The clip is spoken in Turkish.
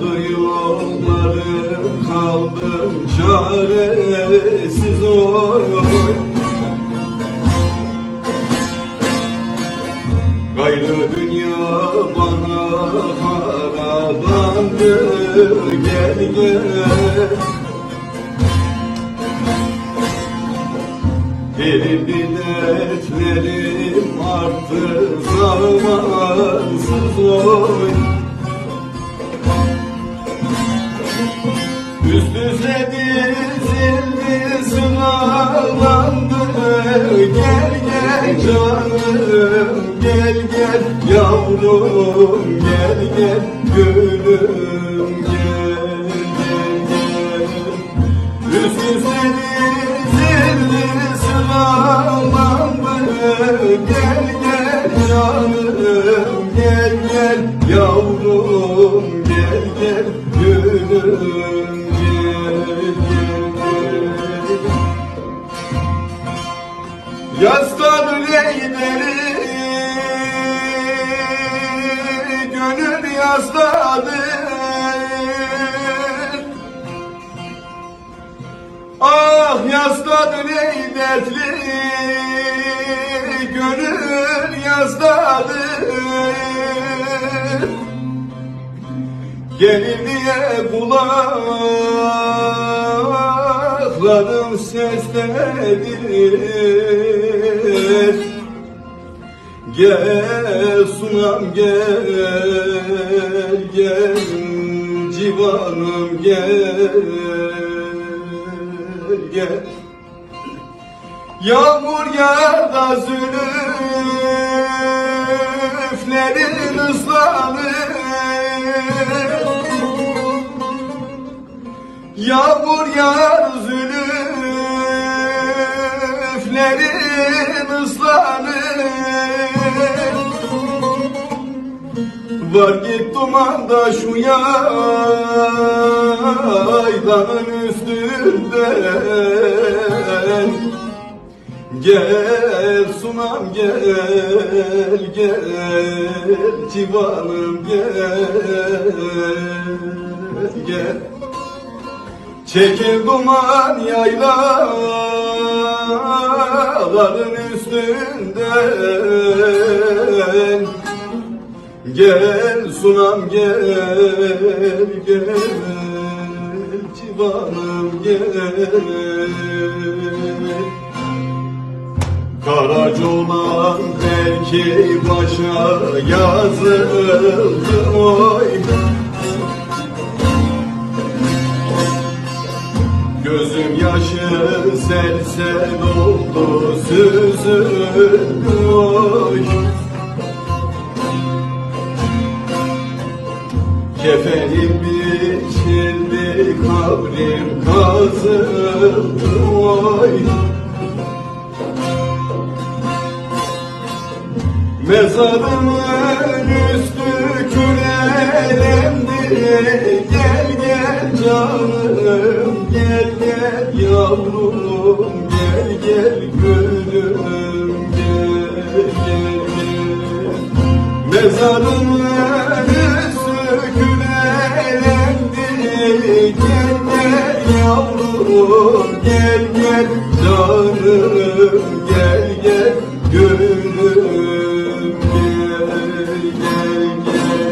Bağlandı yollarım kaldım çaresiz Gayrı dünya bana haradandı gel gel. Verildi dertlerim arttı zamansız oy yavrum Gel gel gülüm gel gel gel. Üst üste dizildi sıralandı Gel gel canım Yastan neyleri Gönül yasladır Ah yasladı ey dertli. Gönül yasladır Gelir diye kulaklarım seslenir Gel sunam gel gel civanım gel gel. Yağmur yağar da zülüflerin ıslanır? Yağmur yağar Var git dumanda şu yaylanın üstünden. Gel sunam gel gel civanım gel gel. Çekil duman yaylaların üstünden Gel sunam gel gel. Civanım gel. Karaca olan belki başa yazıldı oy. Gözüm yaşı sel sel oldu süzüldü oy Kefenim biçildi kabrim kazıldı oy Mezarımın üstü kürelemdi Gel gel canım gel gel yavrum Gel gel gülüm gel gel gel. Mezarımın yavrum gel gel canım gel gel gönlüm gel gel gel.